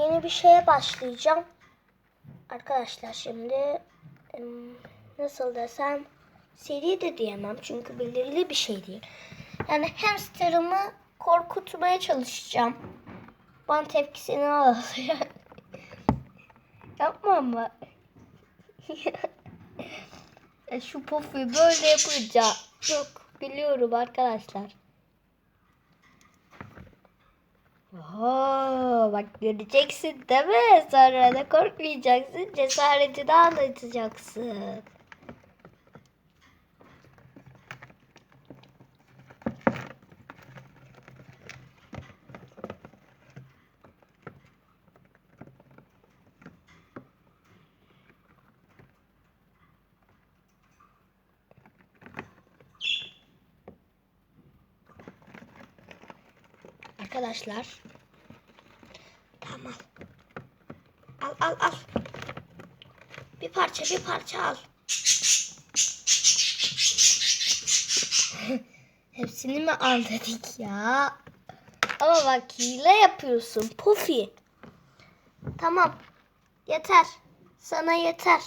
yeni bir şeye başlayacağım. Arkadaşlar şimdi nasıl desem seri de diyemem çünkü belirli bir şey değil. Yani hamsterımı korkutmaya çalışacağım. Bana tepkisini alıyor. Yapma ama. E, Şu pofu böyle yapacağım. Yok biliyorum arkadaşlar. Bak göreceksin değil mi? Sonra da korkmayacaksın. Cesaretini anlatacaksın. Arkadaşlar. Tamam. Al al al. Bir parça bir parça al. Hepsini mi al dedik ya? Ama bak hile yapıyorsun Puffy. Tamam. Yeter. Sana yeter.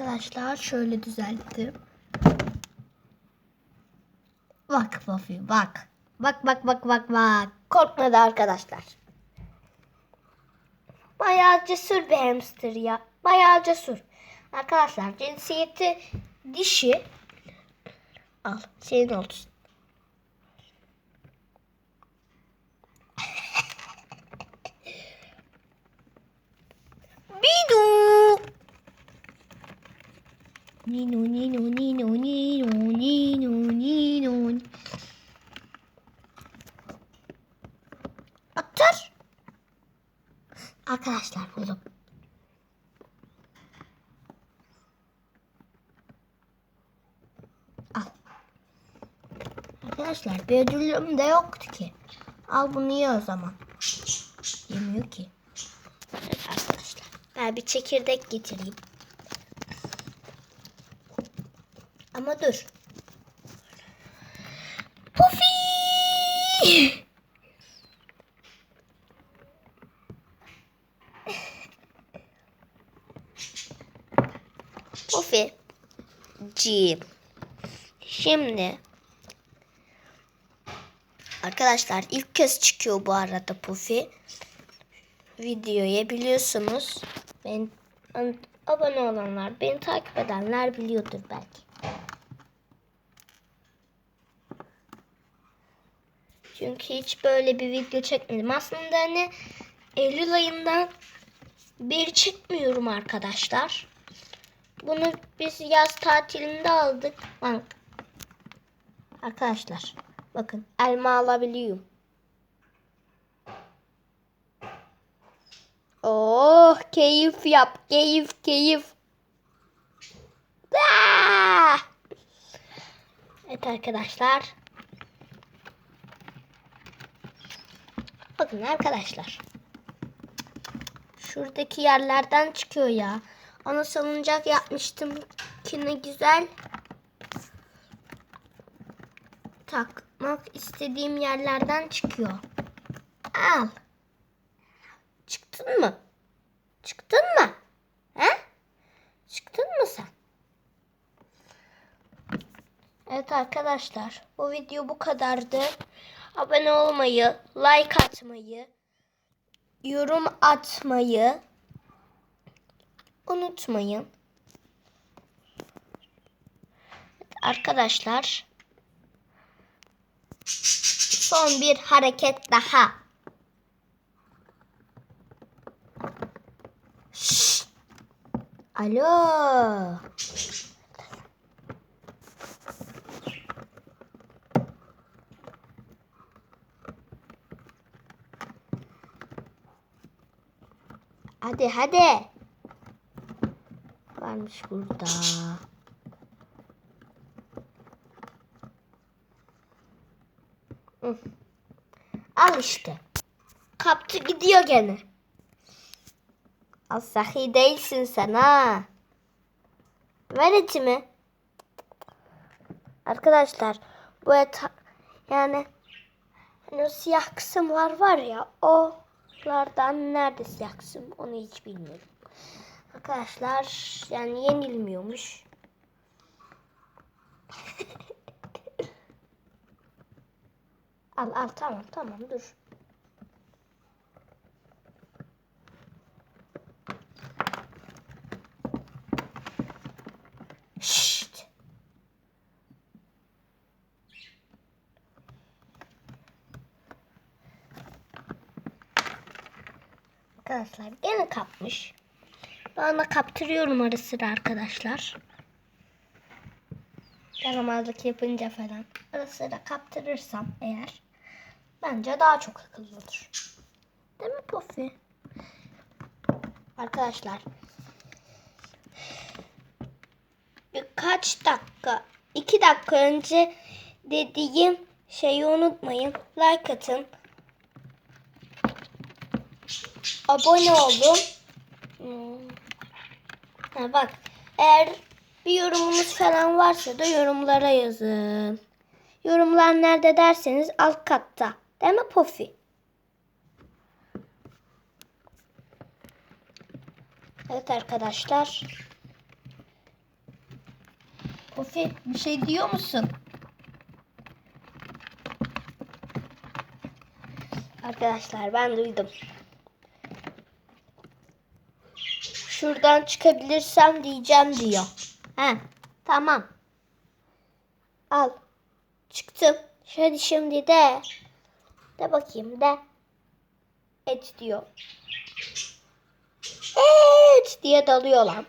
Arkadaşlar şöyle düzelttim. Bak Puffy bak. Bak bak bak bak bak. Korkmadı arkadaşlar. Bayağı cesur bir hamster ya. Bayağı cesur. Arkadaşlar cinsiyeti dişi. Al senin olsun. Nino nino nino nino nino nino. Atır. Arkadaşlar buldum. Al. Arkadaşlar bir ödülüm de yoktu ki. Al bunu ye o zaman. Yemiyor ki. Arkadaşlar. Ben bir çekirdek getireyim. Ama dur. Puffy! Puffy. Cim. Şimdi Arkadaşlar ilk kez çıkıyor bu arada Puffy. Videoya biliyorsunuz. Ben abone olanlar, beni takip edenler biliyordur belki. Çünkü hiç böyle bir video çekmedim. Aslında hani Eylül ayından beri çekmiyorum arkadaşlar. Bunu biz yaz tatilinde aldık. Bak. Arkadaşlar bakın elma alabiliyorum. Oh keyif yap keyif keyif. Aa! Evet arkadaşlar. Bakın arkadaşlar. Şuradaki yerlerden çıkıyor ya. Ana salıncak yapmıştım ki ne güzel. Takmak istediğim yerlerden çıkıyor. Al. Çıktın mı? Çıktın mı? He? Çıktın mı sen? Evet arkadaşlar bu video bu kadardı. Abone olmayı, like atmayı, yorum atmayı unutmayın. Arkadaşlar son bir hareket daha. Şşt. Alo. Hadi hadi. Varmış burada. Al işte. Kaptı gidiyor gene. Asahi değilsin sen ha. Ver etimi. Arkadaşlar bu et yani hani o siyah kısımlar var ya olardan nerede siyah kısım onu hiç bilmiyorum. Arkadaşlar yani yenilmiyormuş. al al tamam tamam dur. Şşt. Arkadaşlar gene kapmış. Ben de kaptırıyorum ara sıra arkadaşlar. Yaramazlık yapınca falan. Ara sıra kaptırırsam eğer bence daha çok akıllı olur. Değil mi Puffy? Arkadaşlar birkaç dakika, iki dakika önce dediğim şeyi unutmayın. Like atın. Abone olun. Hmm. Ha bak, eğer bir yorumunuz falan varsa da yorumlara yazın. Yorumlar nerede derseniz alt katta. Değil mi Puffy? Evet arkadaşlar. Puffy bir şey diyor musun? Arkadaşlar ben duydum. Şuradan çıkabilirsem diyeceğim diyor. He tamam. Al. Çıktım. Hadi şimdi de. De bakayım de. Et diyor. Et diye dalıyor lan.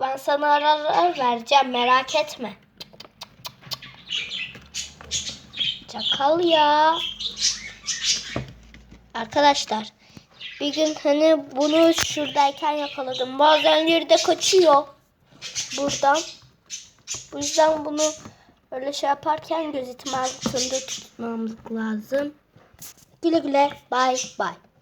Ben sana arar vereceğim merak etme. Çakal ya. Arkadaşlar bir gün hani bunu şuradayken yakaladım. Bazenleri de kaçıyor buradan. Bu yüzden bunu öyle şey yaparken gözetim altında tutmamız lazım. Güle güle. Bye bye.